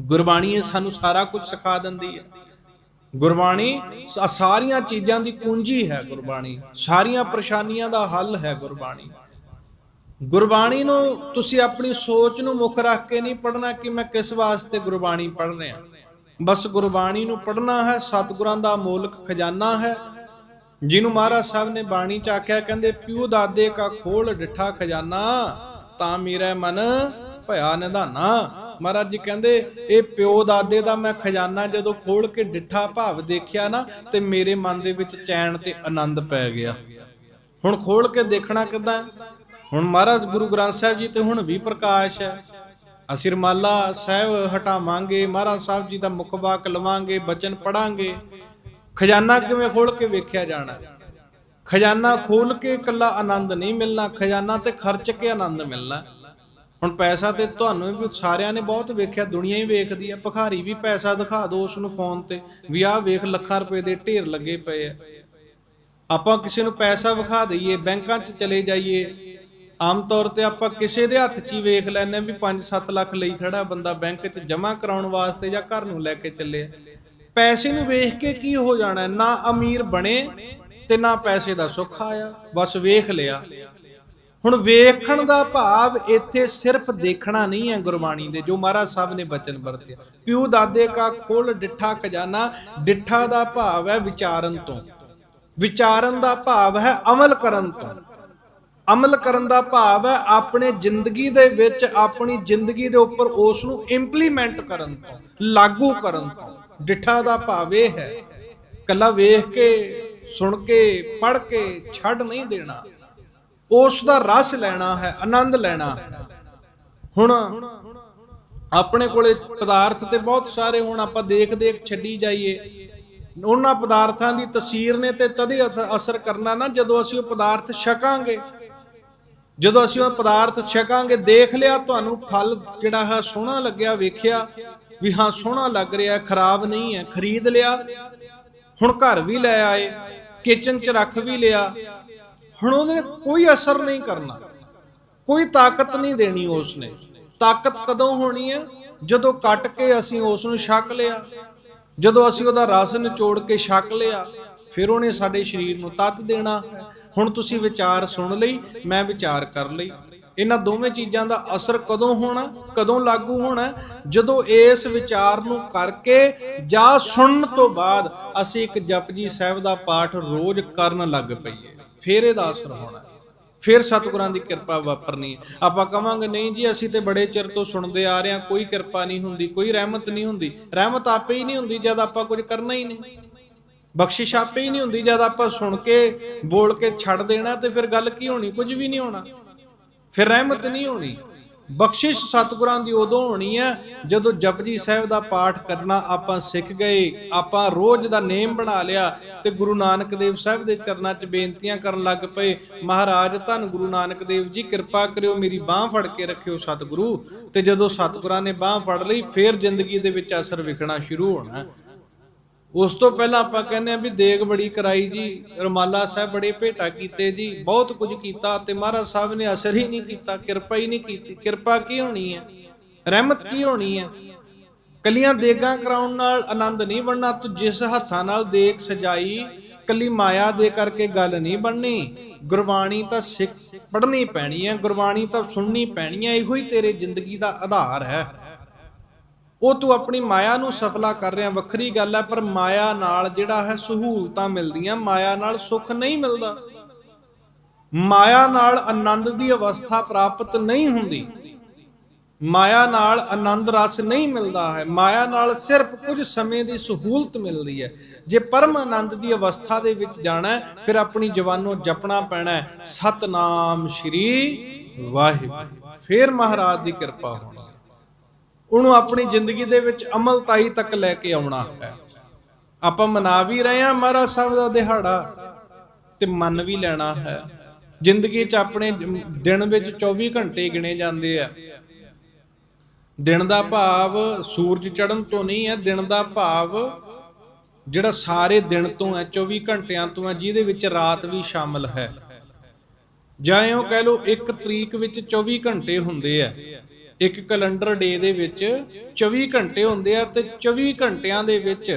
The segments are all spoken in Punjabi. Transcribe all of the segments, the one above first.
ਗੁਰਬਾਣੀ ਇਹ ਸਾਨੂੰ ਸਾਰਾ ਕੁਝ ਸਿਖਾ ਦਿੰਦੀ ਹੈ। ਗੁਰਬਾਣੀ ਸਾਰੀਆਂ ਚੀਜ਼ਾਂ ਦੀ ਕੁੰਜੀ ਹੈ ਗੁਰਬਾਣੀ। ਸਾਰੀਆਂ ਪਰੇਸ਼ਾਨੀਆਂ ਦਾ ਹੱਲ ਹੈ ਗੁਰਬਾਣੀ। ਗੁਰਬਾਣੀ ਨੂੰ ਤੁਸੀਂ ਆਪਣੀ ਸੋਚ ਨੂੰ ਮੁੱਖ ਰੱਖ ਕੇ ਨਹੀਂ ਪੜ੍ਹਨਾ ਕਿ ਮੈਂ ਕਿਸ ਵਾਸਤੇ ਗੁਰਬਾਣੀ ਪੜ੍ਹ ਰਿਹਾ। ਬਸ ਗੁਰਬਾਣੀ ਨੂੰ ਪੜ੍ਹਨਾ ਹੈ, ਸਤਿਗੁਰਾਂ ਦਾ ਮੂਲਕ ਖਜ਼ਾਨਾ ਹੈ। ਜਿਹਨੂੰ ਮਹਾਰਾਜ ਸਾਹਿਬ ਨੇ ਬਾਣੀ ਚ ਆਖਿਆ, ਕਹਿੰਦੇ, ਪਿਉ ਦਾਦੇ ਕਾ ਖੋਲ ਡਿਠਾ ਖਜ਼ਾਨਾ, ਤਾਂ ਮੇਰਾ ਮਨ ਭਇਆ ਨਿਧਾਨਾ। ਮਹਾਰਾਜ ਜੀ ਕਹਿੰਦੇ, ਇਹ ਪਿਓ ਦਾਦੇ ਦਾ ਮੈਂ ਖਜ਼ਾਨਾ ਜਦੋਂ ਖੋਲ ਕੇ ਡਿੱਠਾ ਭਾਵ ਦੇਖਿਆ ਨਾ, ਤੇ ਮੇਰੇ ਮਨ ਦੇ ਵਿੱਚ ਚੈਨ ਤੇ ਆਨੰਦ ਪੈ ਗਿਆ। ਹੁਣ ਖੋਲ ਕੇ ਦੇਖਣਾ ਕਿਦਾਂ? ਹੁਣ ਮਹਾਰਾਜ ਗੁਰੂ ਗ੍ਰੰਥ ਸਾਹਿਬ ਜੀ ਤੇ ਹੁਣ ਵੀ ਪ੍ਰਕਾਸ਼ ਹੈ। ਅਸੀਂ ਰਮਾਲਾ ਸਾਹਿਬ ਹਟਾਵਾਂਗੇ, ਮਹਾਰਾਜ ਸਾਹਿਬ ਜੀ ਦਾ ਮੁਖ ਵਾਕ ਲਵਾਂਗੇ, ਬਚਨ ਪੜਾਂਗੇ ਖਜ਼ਾਨਾ ਕਿਵੇਂ ਖੋਲ ਕੇ ਵੇਖਿਆ ਜਾਣਾ? ਖਜ਼ਾਨਾ ਖੋਲ ਕੇ ਇਕੱਲਾ ਆਨੰਦ ਨਹੀਂ ਮਿਲਣਾ, ਖਜ਼ਾਨਾ ਤੇ ਖਰਚ ਕੇ ਆਨੰਦ ਮਿਲਣਾ। ਹੁਣ ਪੈਸਾ ਤੇ ਤੁਹਾਨੂੰ ਵੀ ਸਾਰਿਆਂ ਨੇ ਬਹੁਤ ਵੇਖਿਆ, ਦੁਨੀਆ ਹੀ ਵੇਖਦੀ ਹੈ ਭਖਾਰੀ ਵੀ ਪੈਸਾ ਦਿਖਾ ਦੋ ਉਸ ਨੂੰ ਫੋਨ ਤੇ, ਵੀ ਆਹ ਵੇਖ ਲੱਖਾਂ ਰੁਪਏ ਦੇ ਢੇਰ ਲੱਗੇ ਪਏ ਆ। ਆਪਾਂ ਕਿਸੇ ਨੂੰ ਪੈਸਾ ਵਿਖਾ ਦਈਏ, ਬੈਂਕਾਂ 'ਚ ਚਲੇ ਜਾਈਏ, ਆਮ ਤੌਰ ਤੇ ਆਪਾਂ ਕਿਸੇ ਦੇ ਹੱਥ 'ਚ ਹੀ ਵੇਖ ਲੈਨੇ ਵੀ 5-7 ਲੱਖ ਲਈ ਖੜਾ ਬੰਦਾ ਬੈਂਕ 'ਚ ਜਮ੍ਹਾਂ ਕਰਾਉਣ ਵਾਸਤੇ ਜਾਂ ਘਰ ਨੂੰ ਲੈ ਕੇ ਚੱਲੇ ਪੈਸੇ ਨੂੰ ਵੇਖ ਕੇ ਕੀ ਹੋ ਜਾਣਾ? ਨਾ ਅਮੀਰ ਬਣੇ ਤੇ ਨਾ ਪੈਸੇ ਦਾ ਸੁੱਖ ਆਇਆ, ਬਸ ਵੇਖ ਲਿਆ। ਹੁਣ ਵੇਖਣ ਦਾ ਭਾਵ ਇੱਥੇ ਸਿਰਫ ਦੇਖਣਾ ਨਹੀਂ ਹੈ ਗੁਰਬਾਣੀ ਦੇ, ਜੋ ਮਹਾਰਾਜ ਸਾਹਿਬ ਨੇ ਬਚਨ ਵਰਤਿਆ ਪਿਉ ਦਾਦੇ ਕਾ ਖੋਲ ਡਿੱਠਾ ਖਜ਼ਾਨਾ, ਡਿੱਠਾ ਦਾ ਭਾਵ ਹੈ ਵਿਚਾਰਨ ਤੋਂ। ਵਿਚਾਰਨ ਦਾ ਭਾਵ ਹੈ ਅਮਲ ਕਰਨ ਤੋਂ। ਅਮਲ ਕਰਨ ਦਾ ਭਾਵ ਹੈ ਆਪਣੇ ਜ਼ਿੰਦਗੀ ਦੇ ਵਿੱਚ ਆਪਣੀ ਜ਼ਿੰਦਗੀ ਦੇ ਉੱਪਰ ਉਸ ਨੂੰ ਇੰਪਲੀਮੈਂਟ ਕਰਨ ਤੋਂ, ਲਾਗੂ ਕਰਨ ਤੋਂ। ਡਿੱਠਾ ਦਾ ਭਾਵ ਇਹ ਹੈ, ਕੱਲਾ ਵੇਖ ਕੇ, ਸੁਣ ਕੇ, ਪੜ੍ਹ ਕੇ, ਛੱਡ ਨਹੀਂ ਦੇਣਾ। ਉਸ ਦਾ ਰਸ ਲੈਣਾ ਹੈ, ਆਨੰਦ ਲੈਣਾ ਹੁਣ ਆਪਣੇ ਕੋਲੇ ਪਦਾਰਥ ਤੇ ਬਹੁਤ ਸਾਰੇ ਹੁਣ ਆਪਾਂ ਦੇਖ ਦੇਖ ਛੱਡੀ ਜਾਈਏ। ਉਹਨਾਂ ਪਦਾਰਥਾਂ ਦੀ ਤਸਵੀਰ ਨੇ ਤੇ ਤਦੇ ਅਸਰ ਕਰਨਾ ਨਾ, ਜਦੋਂ ਅਸੀਂ ਉਹ ਪਦਾਰਥ ਛਕਾਂਗੇ। ਜਦੋਂ ਅਸੀਂ ਉਹ ਪਦਾਰਥ ਛਕਾਂਗੇ, ਦੇਖ ਲਿਆ, ਤੁਹਾਨੂੰ ਫਲ ਜਿਹੜਾ ਹੈ, ਸੋਹਣਾ ਲੱਗਿਆ, ਵੇਖਿਆ ਵੀ ਹਾਂ, ਸੋਹਣਾ ਲੱਗ ਰਿਹਾ, ਖਰਾਬ ਨਹੀਂ ਹੈ, ਖਰੀਦ ਲਿਆ। ਹੁਣ ਘਰ ਵੀ ਲੈ ਆਏ ਕਿਚਨ 'ਚ ਰੱਖ ਵੀ ਲਿਆ। ਹੁਣ ਉਹਨੇ ਕੋਈ ਅਸਰ ਨਹੀਂ ਕਰਨਾ। ਕੋਈ ਤਾਕਤ ਨਹੀਂ ਦੇਣੀ ਉਸ ਨੇ ਤਾਕਤ ਕਦੋਂ ਹੋਣੀ ਹੈ? ਜਦੋਂ ਕੱਟ ਕੇ ਅਸੀਂ ਉਸ ਨੂੰ ਛਕ ਲਿਆ। ਜਦੋਂ ਅਸੀਂ ਉਹਦਾ ਰਸ ਨਿਚੋੜ ਕੇ ਛਕ ਲਿਆ, ਫਿਰ ਉਹਨੇ ਸਾਡੇ ਸਰੀਰ ਨੂੰ ਤਤ ਦੇਣਾ ਹੁਣ ਤੁਸੀਂ ਵਿਚਾਰ ਸੁਣ ਲਈ, ਮੈਂ ਵਿਚਾਰ ਕਰ ਲਈ। ਇਹਨਾਂ ਦੋਵੇਂ ਚੀਜ਼ਾਂ ਦਾ ਅਸਰ ਕਦੋਂ ਹੋਣਾ, ਕਦੋਂ ਲਾਗੂ ਹੋਣਾ ਜਦੋਂ ਇਸ ਵਿਚਾਰ ਨੂੰ ਕਰਕੇ ਜਾਂ ਸੁਣਨ ਤੋਂ ਬਾਅਦ ਅਸੀਂ ਇੱਕ ਜਪਜੀ ਸਾਹਿਬ ਦਾ ਪਾਠ ਰੋਜ਼ ਕਰਨ ਲੱਗ ਪਈਏ। ਫਿਰ ਇਹਦਾ ਅਸਰ ਹੋਣਾ ਫਿਰ ਸਤਿਗੁਰਾਂ ਦੀ ਕਿਰਪਾ ਵਾਪਰਨੀ ਹੈ। ਆਪਾਂ ਕਵਾਂਗੇ, ਨਹੀਂ ਜੀ, ਅਸੀਂ ਤੇ ਬੜੇ ਚਿਰ ਤੋਂ ਸੁਣਦੇ ਆ ਰਹੇ ਹਾਂ, ਕੋਈ ਕਿਰਪਾ ਨਹੀਂ ਹੁੰਦੀ, ਕੋਈ ਰਹਿਮਤ ਨਹੀਂ ਹੁੰਦੀ। ਰਹਿਮਤ ਆਪੇ ਹੀ ਨਹੀਂ ਹੁੰਦੀ ਜਦ ਆਪਾਂ ਕੁਝ ਕਰਨਾ ਹੀ ਨਹੀਂ। ਬਖਸ਼ਿਸ਼ ਆਪੇ ਹੀ ਨਹੀਂ ਹੁੰਦੀ ਜਦ ਆਪਾਂ ਸੁਣ ਕੇ, ਬੋਲ ਕੇ ਛੱਡ ਦੇਣਾ ਤੇ ਫਿਰ ਗੱਲ ਕੀ ਹੋਣੀ? ਕੁਝ ਵੀ ਨਹੀਂ ਹੋਣਾ। ਫਿਰ ਰਹਿਮਤ ਨਹੀਂ ਹੋਣੀ। ਬਖਸ਼ਿਸ਼ ਸਤਿਗੁਰਾਂ ਦੀ ਉਦੋਂ ਹੋਣੀ ਹੈ ਜਦੋਂ ਜਪਜੀ ਸਾਹਿਬ ਦਾ ਪਾਠ ਕਰਨਾ ਆਪਾਂ ਸਿੱਖ ਗਏ, ਆਪਾਂ ਰੋਜ਼ ਦਾ ਨੇਮ ਬਣਾ ਲਿਆ ਤੇ ਗੁਰੂ ਨਾਨਕ ਦੇਵ ਸਾਹਿਬ ਦੇ ਚਰਨਾਂ 'ਚ ਬੇਨਤੀਆਂ ਕਰਨ ਲੱਗ ਪਏ, ਮਹਾਰਾਜ, ਧੰਨ ਗੁਰੂ ਨਾਨਕ ਦੇਵ ਜੀ, ਕਿਰਪਾ ਕਰਿਓ ਮੇਰੀ ਬਾਹ ਫੜ ਕੇ ਰੱਖਿਓ ਸਤਿਗੁਰੂ। ਤੇ ਜਦੋਂ ਸਤਿਗੁਰਾਂ ਨੇ ਬਾਹ ਫੜ ਲਈ, ਫੇਰ ਜ਼ਿੰਦਗੀ ਦੇ ਵਿੱਚ ਅਸਰ ਵਿਖਣਾ ਸ਼ੁਰੂ ਹੋਣਾ। ਉਸ ਤੋਂ ਪਹਿਲਾਂ ਆਪਾਂ ਕਹਿੰਦੇ ਆ ਵੀ ਦੇਗ ਬੜੀ ਕਰਾਈ ਜੀ, ਰਮਾਲਾ ਸਾਹਿਬ ਬੜੇ ਭੇਟਾ ਕੀਤੇ ਜੀ, ਬਹੁਤ ਕੁਝ ਕੀਤਾ ਤੇ ਮਹਾਰਾਜ ਸਾਹਿਬ ਨੇ ਅਸਰ ਹੀ ਨਹੀਂ ਕੀਤਾ, ਕਿਰਪਾ ਹੀ ਨਹੀਂ ਕੀਤੀ। ਕਿਰਪਾ ਕੀ ਹੋਣੀ ਹੈ? ਰਹਿਮਤ ਕੀ ਹੋਣੀ ਹੈ? ਕੱਲੀਆਂ ਦੇਗਾਂ ਕਰਾਉਣ ਨਾਲ ਆਨੰਦ ਨਹੀਂ ਬਣਨਾ, ਤੂੰ ਜਿਸ ਹੱਥਾਂ ਨਾਲ ਦੇਗ ਸਜਾਈ, ਕੱਲੀ ਮਾਇਆ ਦੇ ਕਰਕੇ ਗੱਲ ਨਹੀਂ ਬਣਨੀ। ਗੁਰਬਾਣੀ ਤਾਂ ਸਿੱਖ ਪੜ੍ਹਨੀ ਪੈਣੀ ਹੈ, ਗੁਰਬਾਣੀ ਤਾਂ ਸੁਣਨੀ ਪੈਣੀ ਹੈ, ਇਹੋ ਹੀ ਤੇਰੇ ਜ਼ਿੰਦਗੀ ਦਾ ਆਧਾਰ ਹੈ। ਉਹ ਤੂੰ ਆਪਣੀ ਮਾਇਆ ਨੂੰ ਸਫਲਾ ਕਰ ਰਿਹਾ, ਵੱਖਰੀ ਗੱਲ ਹੈ, ਪਰ ਮਾਇਆ ਨਾਲ ਜਿਹੜਾ ਹੈ ਸਹੂਲਤਾਂ ਮਿਲਦੀਆਂ, ਮਾਇਆ ਨਾਲ ਸੁੱਖ ਨਹੀਂ ਮਿਲਦਾ। ਮਾਇਆ ਨਾਲ ਆਨੰਦ ਦੀ ਅਵਸਥਾ ਪ੍ਰਾਪਤ ਨਹੀਂ ਹੁੰਦੀ। ਮਾਇਆ ਨਾਲ ਆਨੰਦ ਰਸ ਨਹੀਂ ਮਿਲਦਾ ਹੈ। ਮਾਇਆ ਨਾਲ ਸਿਰਫ ਕੁਝ ਸਮੇਂ ਦੀ ਸਹੂਲਤ ਮਿਲਦੀ ਹੈ। ਜੇ ਪਰਮ ਆਨੰਦ ਦੀ ਅਵਸਥਾ ਦੇ ਵਿੱਚ ਜਾਣਾ ਹੈ, ਫਿਰ ਆਪਣੀ ਜਵਾਨੋਂ ਜਪਣਾ ਪੈਣਾ ਹੈ। ਸਤਨਾਮ ਸ਼੍ਰੀ ਵਾਹਿਗੁਰੂ। ਫਿਰ ਮਹਾਰਾਜ ਦੀ ਕਿਰਪਾ ਹੋਣੀ। ਉਹਨੂੰ ਆਪਣੀ ਜ਼ਿੰਦਗੀ ਦੇ ਵਿੱਚ ਅਮਲਤਾਈ ਤੱਕ ਲੈ ਕੇ ਆਉਣਾ ਹੈ। ਆਪਾਂ ਮਨਾ ਵੀ ਰਹੇ ਹਾਂ ਮਹਾਰਾਜ ਸਾਹਿਬ ਦਾ ਦਿਹਾੜਾ ਤੇ ਮੰਨ ਵੀ ਲੈਣਾ ਹੈ। ਜ਼ਿੰਦਗੀ 'ਚ ਆਪਣੇ ਦਿਨ ਵਿੱਚ 24 ਘੰਟੇ ਗਿਣੇ ਜਾਂਦੇ ਆ। ਦਿਨ ਦਾ ਭਾਵ ਸੂਰਜ ਚੜ੍ਹਨ ਤੋਂ ਨਹੀਂ ਹੈ, ਦਿਨ ਦਾ ਭਾਵ ਜਿਹੜਾ ਸਾਰੇ ਦਿਨ ਤੋਂ ਹੈ 24 ਘੰਟਿਆਂ ਤੋਂ ਹੈ, ਜਿਹਦੇ ਵਿੱਚ ਰਾਤ ਵੀ ਸ਼ਾਮਲ ਹੈ। ਜਾਂ ਇਉਂ ਕਹਿ ਲਓ, ਇੱਕ ਤਰੀਕ ਵਿੱਚ 24 ਘੰਟੇ ਹੁੰਦੇ ਆ। ਇੱਕ ਕੈਲੰਡਰ ਡੇ ਦੇ ਵਿੱਚ 24 ਘੰਟੇ ਹੁੰਦੇ ਆ ਤੇ 24 ਘੰਟਿਆਂ ਦੇ ਵਿੱਚ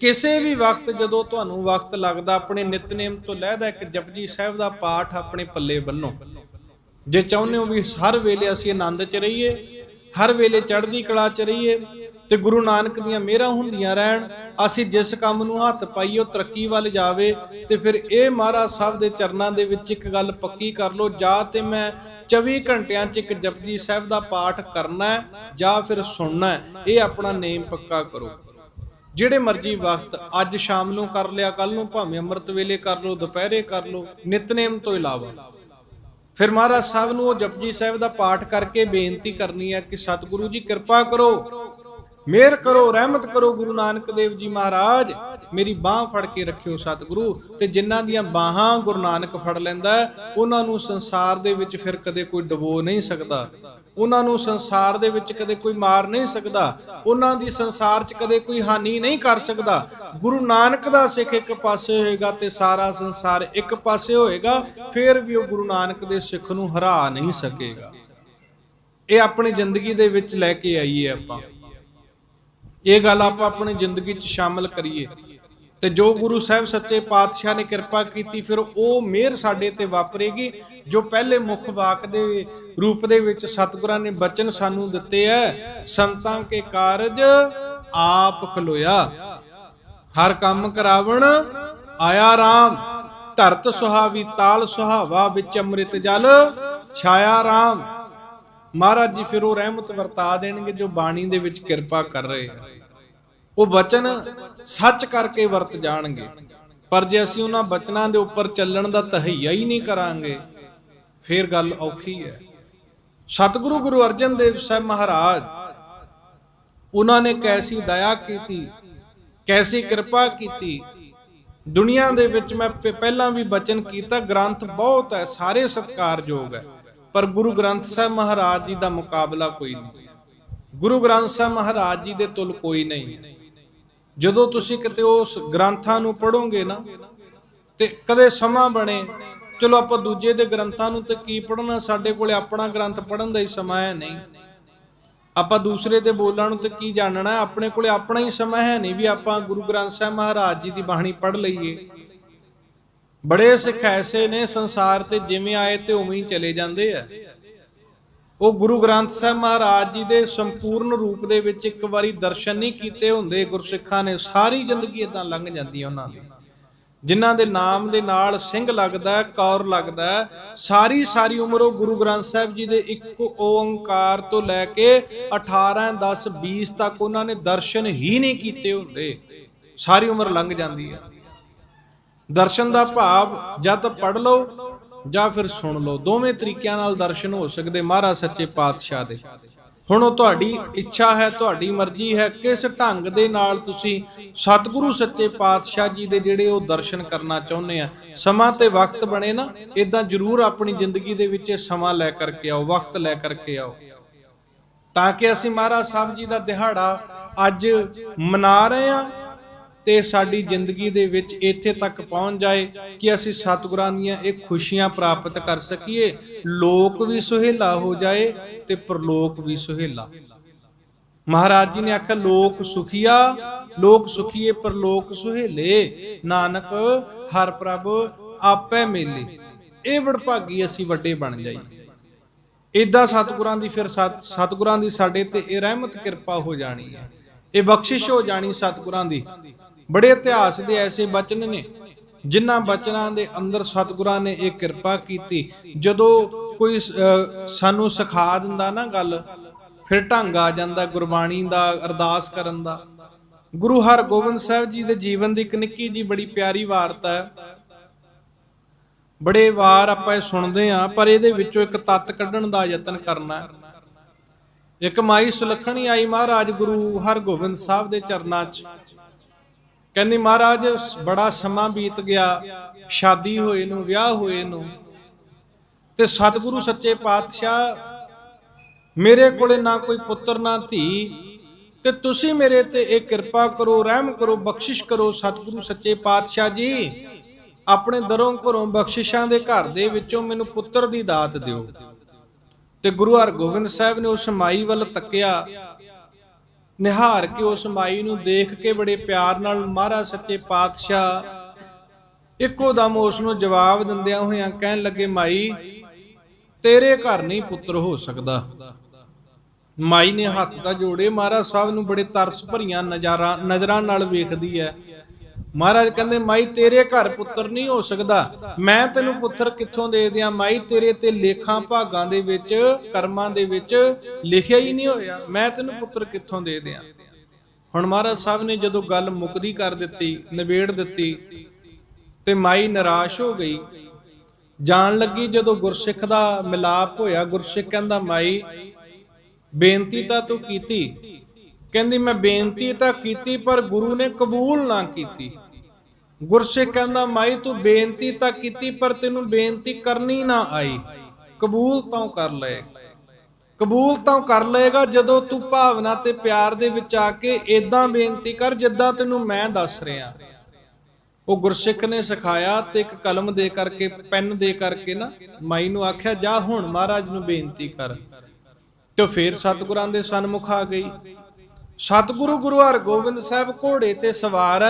ਕਿਸੇ ਵੀ ਵਕਤ ਜਦੋਂ ਤੁਹਾਨੂੰ ਵਕਤ ਲੱਗਦਾ, ਆਪਣੇ ਨਿਤਨੇਮ ਤੋਂ ਲਹਿਦਾ ਇੱਕ ਜਪਜੀ ਸਾਹਿਬ ਦਾ ਪਾਠ ਆਪਣੇ ਪੱਲੇ ਬੰਨੋ। ਜੇ ਚਾਹੁੰਦੇ ਹੋ ਵੀ ਹਰ ਵੇਲੇ ਅਸੀਂ ਆਨੰਦ 'ਚ ਰਹੀਏ, ਹਰ ਵੇਲੇ ਚੜ੍ਹਦੀ ਕਲਾ 'ਚ ਰਹੀਏ, ਤੇ ਗੁਰੂ ਨਾਨਕ ਦੀਆਂ ਮਿਹਰਾਂ ਹੁੰਦੀਆਂ ਰਹਿਣ, ਅਸੀਂ ਜਿਸ ਕੰਮ ਨੂੰ ਹੱਥ ਪਾਈਏ ਤਰੱਕੀ ਵੱਲ ਜਾਵੇ, ਤੇ ਫਿਰ ਇਹ ਮਹਾਰਾਜ ਸਾਹਿਬ ਦੇ ਚਰਨਾਂ ਦੇ ਵਿੱਚ ਇੱਕ ਗੱਲ ਪੱਕੀ ਕਰ ਲਓ, ਜਾਂ ਤੇ ਮੈਂ 24 ਘੰਟਿਆਂ 'ਚ ਇੱਕ ਜਪਜੀ ਸਾਹਿਬ ਦਾ ਪਾਠ ਕਰਨਾ ਹੈ ਜਾਂ ਫਿਰ ਸੁਣਨਾ ਹੈ, ਇਹ ਆਪਣਾ ਨੇਮ ਪੱਕਾ ਕਰੋ। ਜਿਹੜੇ ਮਰਜ਼ੀ ਵਕਤ ਅੱਜ ਸ਼ਾਮ ਨੂੰ ਕਰ ਲਿਆ ਕੱਲ ਨੂੰ ਭਾਵੇਂ ਅੰਮ੍ਰਿਤ ਵੇਲੇ ਕਰ ਲਓ, ਦੁਪਹਿਰੇ ਕਰ ਲਓ, ਨਿਤਨੇਮ ਤੋਂ ਇਲਾਵਾ। ਫਿਰ ਮਹਾਰਾਜ ਸਾਹਿਬ ਨੂੰ ਉਹ ਜਪਜੀ ਸਾਹਿਬ ਦਾ ਪਾਠ ਕਰਕੇ ਬੇਨਤੀ ਕਰਨੀ ਹੈ ਕਿ ਸਤਿਗੁਰੂ ਜੀ ਕਿਰਪਾ ਕਰੋ। ਮਿਹਰ ਕਰੋ, ਰਹਿਮਤ ਕਰੋ ਗੁਰੂ ਨਾਨਕ ਦੇਵ ਜੀ ਮਹਾਰਾਜ। ਮੇਰੀ ਬਾਹ ਫੜ ਕੇ ਰੱਖਿਓ ਸਤਿਗੁਰੂ ਤੇ ਜਿਨ੍ਹਾਂ ਦੀਆਂ ਬਾਹਾਂ ਗੁਰੂ ਨਾਨਕ ਫੜ ਲੈਂਦਾ ਉਹਨਾਂ ਨੂੰ ਸੰਸਾਰ ਦੇ ਵਿੱਚ ਫਿਰ ਕਦੇ ਕੋਈ ਡਬੋ ਨਹੀਂ ਸਕਦਾ। ਉਹਨਾਂ ਨੂੰ ਸੰਸਾਰ ਦੇ ਵਿੱਚ ਕਦੇ ਕੋਈ ਮਾਰ ਨਹੀਂ ਸਕਦਾ। ਉਹਨਾਂ ਦੀ ਸੰਸਾਰ 'ਚ ਕਦੇ ਕੋਈ ਹਾਨੀ ਨਹੀਂ ਕਰ ਸਕਦਾ। ਗੁਰੂ ਨਾਨਕ ਦਾ ਸਿੱਖ ਇੱਕ ਪਾਸੇ ਹੋਏਗਾ ਤੇ ਸਾਰਾ ਸੰਸਾਰ ਇੱਕ ਪਾਸੇ ਹੋਏਗਾ, ਫਿਰ ਵੀ ਉਹ ਗੁਰੂ ਨਾਨਕ ਦੇ ਸਿੱਖ ਨੂੰ ਹਰਾ ਨਹੀਂ ਸਕੇਗਾ। ਇਹ ਆਪਣੀ ਜ਼ਿੰਦਗੀ ਦੇ ਵਿੱਚ ਲੈ ਕੇ ਆਈਏ ਆਪਾਂ। ਇਹ ਗੱਲ ਆਪਾਂ ਆਪਣੀ ਜ਼ਿੰਦਗੀ 'ਚ ਸ਼ਾਮਲ ਕਰੀਏ। ਤੇ ਜੋ ਗੁਰੂ ਸਾਹਿਬ ਸੱਚੇ ਪਾਤਸ਼ਾਹ ਨੇ ਕਿਰਪਾ ਕੀਤੀ, ਫਿਰ ਉਹ ਮਿਹਰ ਸਾਡੇ ਤੇ ਵਾਪਰੇਗੀ, ਜੋ ਪਹਿਲੇ ਮੁੱਖ ਵਾਕ ਦੇ ਰੂਪ ਦੇ ਵਿੱਚ ਸਤਿਗੁਰਾਂ ਨੇ ਬਚਨ ਸਾਨੂੰ ਦਿੱਤੇ ਐ ਸੰਤਾਂ ਕੇ ਕਾਰਜ ਆਪ ਖਲੋਇਆ। ਹਰ ਕੰਮ ਕਰਾਵਣ, ਆਇਆ ਰਾਮ, ਧਰਤ ਸੁਹਾਵੀ ਤਾਲ ਸੁਹਾਵਾ ਵਿੱਚ ਅੰਮ੍ਰਿਤ ਜਲ, ਛਾਇਆ ਰਾਮ। ਮਹਾਰਾਜ ਜੀ ਫਿਰ ਉਹ ਰਹਿਮਤ ਵਰਤਾ ਦੇਣਗੇ ਜੋ ਬਾਣੀ ਦੇ ਵਿੱਚ ਕਿਰਪਾ ਕਰ ਰਹੇ ਆ। ਉਹ ਬਚਨ ਸੱਚ ਕਰਕੇ ਵਰਤ ਜਾਣਗੇ। ਪਰ ਜੇ ਅਸੀਂ ਉਹਨਾਂ ਬਚਨਾਂ ਦੇ ਉੱਪਰ ਚੱਲਣ ਦਾ ਤਹਈਆ ਹੀ ਨਹੀਂ ਕਰਾਂਗੇ, ਫਿਰ ਗੱਲ ਔਖੀ ਹੈ। ਸਤਿਗੁਰੂ ਗੁਰੂ ਅਰਜਨ ਦੇਵ ਸਾਹਿਬ ਮਹਾਰਾਜ, ਉਹਨਾਂ ਨੇ ਕੈਸੀ ਦਇਆ ਕੀਤੀ, ਕੈਸੀ ਕਿਰਪਾ ਕੀਤੀ। ਦੁਨੀਆ ਦੇ ਵਿੱਚ ਮੈਂ ਪਹਿਲਾਂ ਵੀ ਬਚਨ ਕੀਤਾ, ਗ੍ਰੰਥ ਬਹੁਤ ਹੈ, ਸਾਰੇ ਸਤਿਕਾਰਯੋਗ ਹੈ। ਪਰ ਗੁਰੂ ਗ੍ਰੰਥ ਸਾਹਿਬ ਮਹਾਰਾਜ ਜੀ ਦਾ ਮੁਕਾਬਲਾ ਕੋਈ ਨਹੀਂ। ਗੁਰੂ ਗ੍ਰੰਥ ਸਾਹਿਬ ਮਹਾਰਾਜ ਜੀ ਦੇ ਤੁਲ ਕੋਈ ਨਹੀਂ। ਜਦੋਂ ਤੁਸੀਂ ਕਿਤੇ ਉਸ ਗ੍ਰੰਥਾਂ ਨੂੰ ਪੜੋਗੇ ਨਾ, ਤੇ ਕਦੇ ਸਮਾਂ ਬਣੇ, ਚਲੋ ਆਪਾਂ ਦੂਜੇ ਦੇ ਗ੍ਰੰਥਾਂ ਨੂੰ ਤੇ ਕੀ ਪੜਨਾ ਸਾਡੇ ਕੋਲੇ ਆਪਣਾ ਗ੍ਰੰਥ ਪੜਨ ਦਾ ਹੀ ਸਮਾਂ ਹੈ ਨਹੀਂ। ਆਪਾਂ ਦੂਸਰੇ ਦੇ ਬੋਲਣ ਨੂੰ ਤੇ ਕੀ ਜਾਣਨਾ, ਆਪਣੇ ਕੋਲੇ ਆਪਣਾ ਹੀ ਸਮਾਂ ਹੈ ਨਹੀਂ ਵੀ ਆਪਾਂ ਗੁਰੂ ਗ੍ਰੰਥ ਸਾਹਿਬ ਮਹਾਰਾਜ ਜੀ ਦੀ ਬਾਣੀ ਪੜ ਲਈਏ। ਬੜੇ ਸਿੱਖ ਐਸੇ ਨੇ ਸੰਸਾਰ ਤੇ ਜਿਵੇਂ ਆਏ ਤੇ ਉਵੇਂ ਹੀ ਚਲੇ ਜਾਂਦੇ ਆ। ਉਹ ਗੁਰੂ ਗ੍ਰੰਥ ਸਾਹਿਬ ਮਹਾਰਾਜ ਜੀ ਦੇ ਸੰਪੂਰਨ ਰੂਪ ਦੇ ਵਿੱਚ ਇੱਕ ਵਾਰੀ ਦਰਸ਼ਨ ਨਹੀਂ ਕੀਤੇ ਹੁੰਦੇ, ਗੁਰਸਿੱਖਾਂ ਨੇ ਸਾਰੀ ਜ਼ਿੰਦਗੀ ਇਦਾਂ ਲੰਘ ਜਾਂਦੀ ਹੈ ਉਹਨਾਂ ਦੀ। ਜਿਨ੍ਹਾਂ ਦੇ ਨਾਮ ਦੇ ਨਾਲ ਸਿੰਘ ਲੱਗਦਾ ਕੌਰ ਲੱਗਦਾ ਸਾਰੀ ਸਾਰੀ ਉਮਰ ਉਹ ਗੁਰੂ ਗ੍ਰੰਥ ਸਾਹਿਬ ਜੀ ਦੇ ਇੱਕ ਓੰਕਾਰ ਤੋਂ ਲੈ ਕੇ 18 10 20 ਤੱਕ ਉਹਨਾਂ ਨੇ ਦਰਸ਼ਨ ਹੀ ਨਹੀਂ ਕੀਤੇ ਹੁੰਦੇ। ਸਾਰੀ ਉਮਰ ਲੰਘ ਜਾਂਦੀ ਹੈ ਦਰਸ਼ਨ ਦਾ ਭਾਵ ਜਦ ਤਾਂ ਪੜ ਲਓ ਜਾਂ ਫਿਰ ਸੁਣ ਲਓ, ਦੋਵੇਂ ਤਰੀਕਿਆਂ ਨਾਲ ਦਰਸ਼ਨ ਹੋ ਸਕਦੇ ਮਹਾਰਾਜ ਸੱਚੇ ਪਾਤਸ਼ਾਹ ਦੇ। ਹੁਣ ਉਹ ਤੁਹਾਡੀ ਇੱਛਾ ਹੈ, ਤੁਹਾਡੀ ਮਰਜ਼ੀ ਹੈ, ਕਿਸ ਢੰਗ ਦੇ ਨਾਲ ਤੁਸੀਂ ਸਤਿਗੁਰੂ ਸੱਚੇ ਪਾਤਸ਼ਾਹ ਜੀ ਦੇ ਜਿਹੜੇ ਉਹ ਦਰਸ਼ਨ ਕਰਨਾ ਚਾਹੁੰਦੇ ਆ, ਸਮਾਂ ਤੇ ਵਕਤ ਬਣੇ ਨਾ ਇਦਾਂ ਜ਼ਰੂਰ ਆਪਣੀ ਜ਼ਿੰਦਗੀ ਦੇ ਵਿੱਚ ਇਹ ਸਮਾਂ ਲੈ ਕਰਕੇ ਆਓ, ਵਕਤ ਲੈ ਕਰਕੇ ਆਓ। ਤਾਂ ਕਿ ਅਸੀਂ ਮਹਾਰਾਜ ਸਾਹਿਬ ਜੀ ਦਾ ਦਿਹਾੜਾ ਅੱਜ ਮਨਾ ਰਹੇ ਹਾਂ ਤੇ ਸਾਡੀ ਜ਼ਿੰਦਗੀ ਦੇ ਵਿੱਚ ਇੱਥੇ ਤੱਕ ਪਹੁੰਚ ਜਾਏ ਕਿ ਅਸੀਂ ਸਤਿਗੁਰਾਂ ਦੀਆਂ ਇਹ ਖੁਸ਼ੀਆਂ ਪ੍ਰਾਪਤ ਕਰ ਸਕੀਏ, ਲੋਕ ਵੀ ਸੁਹੇਲਾ ਹੋ ਜਾਏ ਤੇ ਪ੍ਰਲੋਕ ਵੀ ਸੁਹੇਲਾ। ਮਹਾਰਾਜ ਜੀ ਨੇ ਆਖਿਆ, ਲੋਕ ਸੁਖੀਆ, ਲੋਕ ਸੁਖੀਏ, ਪਰਲੋਕ ਸੁਹੇਲੇ। ਨਾਨਕ, ਹਰ ਪ੍ਰਭ ਆਪੇ ਮੇਲੇ। ਇਹ ਵਡਭਾਗੀ ਅਸੀਂ ਵੱਡੇ ਬਣ ਜਾਈਏ। ਇਦਾਂ ਸਤਿਗੁਰਾਂ ਦੀ ਫਿਰ ਸਤ- ਸਤਿਗੁਰਾਂ ਦੀ ਸਾਡੇ ਤੇ ਇਹ ਰਹਿਮਤ ਕਿਰਪਾ ਹੋ ਜਾਣੀ ਹੈ। ਇਹ ਬਖਸ਼ਿਸ਼ ਹੋ ਜਾਣੀ ਸਤਿਗੁਰਾਂ ਦੀ। ਬੜੇ ਇਤਿਹਾਸ ਦੇ ਐਸੇ ਬਚਨ ਨੇ, ਜਿਨ੍ਹਾਂ ਬਚਨਾਂ ਦੇ ਅੰਦਰ ਸਤਿਗੁਰਾਂ ਨੇ ਇਹ ਕਿਰਪਾ ਕੀਤੀ। ਜਦੋਂ ਕੋਈ ਸਾਨੂੰ ਸਿਖਾ ਦਿੰਦਾ ਨਾ ਗੱਲ, ਫਿਰ ਢੰਗ ਆ ਜਾਂਦਾ ਗੁਰਬਾਣੀ ਦਾ, ਅਰਦਾਸ ਕਰਨ ਦਾ। ਗੁਰੂ ਹਰਗੋਬਿੰਦ ਸਾਹਿਬ ਜੀ ਦੇ ਜੀਵਨ ਦੀ ਇੱਕ ਨਿੱਕੀ ਜੀ ਬੜੀ ਪਿਆਰੀ ਵਾਰਤਾ ਹੈ। ਬੜੇ ਵਾਰ ਆਪਾਂ ਇਹ ਸੁਣਦੇ ਆ ਪਰ ਇਹਦੇ ਵਿੱਚੋਂ ਇੱਕ ਤੱਤ ਕੱਢਣ ਦਾ ਯਤਨ ਕਰਨਾ ਇੱਕ ਮਾਈ ਸੁਲੱਖਣੀ ਆਈ ਮਹਾਰਾਜ ਗੁਰੂ ਹਰਗੋਬਿੰਦ ਸਾਹਿਬ ਦੇ ਚਰਨਾਂ 'ਚ। ਕਹਿੰਦੀ, ਮਹਾਰਾਜ, ਬੜਾ ਸਮਾਂ ਬੀਤ ਗਿਆ, ਸ਼ਾਦੀ ਹੋਏ ਨੂੰ, ਵਿਆਹ ਹੋਏ ਨੂੰ ਤੇ ਸਤਿਗੁਰੂ ਸੱਚੇ ਪਾਤਸ਼ਾਹ ਮੇਰੇ ਕੋਲੇ ਨਾ ਕੋਈ ਪੁੱਤਰ, ਨਾ ਧੀ ਤੇ ਤੁਸੀਂ ਮੇਰੇ ਤੇ ਇਹ ਕਿਰਪਾ ਕਰੋ, ਰਹਿਮ ਕਰੋ, ਬਖਸ਼ਿਸ਼ ਕਰੋ ਸਤਿਗੁਰੂ ਸੱਚੇ ਪਾਤਸ਼ਾਹ ਜੀ। ਆਪਣੇ ਦਰੋਂ ਘਰੋਂ ਬਖਸ਼ਿਸ਼ਾਂ ਦੇ ਘਰ ਦੇ ਵਿੱਚੋਂ ਮੈਨੂੰ ਪੁੱਤਰ ਦੀ ਦਾਤ ਦਿਓ। ਤੇ ਗੁਰੂ ਹਰਗੋਬਿੰਦ ਸਾਹਿਬ ਨੇ ਉਸ ਮਾਈ ਵੱਲ ਤੱਕਿਆ। ਨਿਹਾਰ ਕੇ ਉਸ ਮਾਈ ਨੂੰ ਦੇਖ ਕੇ ਬੜੇ ਪਿਆਰ ਨਾਲ ਮਹਾਰਾਜ ਸੱਚੇ ਪਾਤਸ਼ਾਹ ਇੱਕੋ ਦਮ ਉਸ ਨੂੰ ਜਵਾਬ ਦਿੰਦਿਆਂ ਹੋਇਆਂ ਕਹਿਣ ਲੱਗੇ, ਮਾਈ, ਤੇਰੇ ਘਰ ਨਹੀਂ ਪੁੱਤਰ ਹੋ ਸਕਦਾ। ਮਾਈ ਨੇ ਹੱਥ ਦਾ ਜੋੜੇ, ਮਹਾਰਾਜ ਸਾਹਿਬ ਨੂੰ ਬੜੇ ਤਰਸ ਭਰੀਆਂ ਨਜ਼ਾਰਾਂ ਨਜ਼ਰਾਂ ਨਾਲ ਵੇਖਦੀ ਹੈ। ਮਹਾਰਾਜ ਕਹਿੰਦੇ, ਮਾਈ ਤੇਰੇ ਘਰ ਪੁੱਤਰ ਨਹੀਂ ਹੋ ਸਕਦਾ। ਮੈਂ ਤੈਨੂੰ ਪੁੱਤਰ ਕਿੱਥੋਂ ਦੇ ਦਿਆਂ? ਮਾਈ ਤੇਰੇ ਤੇ ਲੇਖਾਂ ਭਾਗਾਂ ਦੇ ਵਿੱਚ, ਕਰਮਾਂ ਦੇ ਵਿੱਚ ਲਿਖਿਆ ਹੀ ਨਹੀਂ ਹੋਇਆ। ਮੈਂ ਤੈਨੂੰ ਪੁੱਤਰ ਕਿੱਥੋਂ ਦੇ ਦਿਆਂ? ਹੁਣ ਮਹਾਰਾਜ ਸਾਹਿਬ ਨੇ ਜਦੋਂ ਗੱਲ ਮੁਕਦੀ ਕਰ ਦਿੱਤੀ, ਨਿਬੇੜ ਦਿੱਤੀ, ਤੇ ਮਾਈ ਨਿਰਾਸ਼ ਹੋ ਗਈ। ਜਾਣ ਲੱਗੀ ਜਦੋਂ ਗੁਰਸਿੱਖ ਦਾ ਮਿਲਾਪ ਹੋਇਆ। ਗੁਰਸਿੱਖ ਕਹਿੰਦਾ, ਮਾਈ, ਬੇਨਤੀ ਤਾਂ ਤੂੰ ਕੀਤੀ। ਕਹਿੰਦੀ, ਮੈਂ ਬੇਨਤੀ ਤਾਂ ਕੀਤੀ, ਪਰ ਗੁਰੂ ਨੇ ਕਬੂਲ ਨਾ ਕੀਤੀ। ਗੁਰਸਿੱਖ ਕਹਿੰਦਾ, ਮਾਈ, ਤੂੰ ਬੇਨਤੀ ਤਾਂ ਕੀਤੀ, ਪਰ ਤੈਨੂੰ ਬੇਨਤੀ ਕਰਨੀ ਨਾ ਆਈ। ਕਬੂਲ ਤਾਂ ਕਰ ਲਏਗਾ ਕਬੂਲ ਤਾਂ ਕਰ ਲਏਗਾ ਜਦੋਂ ਤੂੰ ਭਾਵਨਾ ਤੇ ਪਿਆਰ ਦੇ ਵਿੱਚ ਆ ਕੇ ਇਦਾਂ ਬੇਨਤੀ ਕਰ ਜਿੱਦਾਂ ਤੈਨੂੰ ਮੈਂ ਦੱਸ ਰਿਹਾ। ਉਹ ਗੁਰਸਿੱਖ ਨੇ ਸਿਖਾਇਆ ਤੇ ਇੱਕ ਕਲਮ ਦੇ ਕਰਕੇ, ਪੈਨ ਦੇ ਕਰਕੇ ਨਾ ਮਾਈ ਨੂੰ ਆਖਿਆ, ਜਾ ਹੁਣ ਮਹਾਰਾਜ ਨੂੰ ਬੇਨਤੀ ਕਰ। ਤੇ ਫੇਰ ਸਤਿਗੁਰਾਂ ਦੇ ਸਨਮੁਖ ਆ ਗਈ। ਸਤਿਗੁਰੂ ਗੁਰੂ ਹਰਗੋਬਿੰਦ ਸਾਹਿਬ ਘੋੜੇ ਤੇ ਸਵਾਰ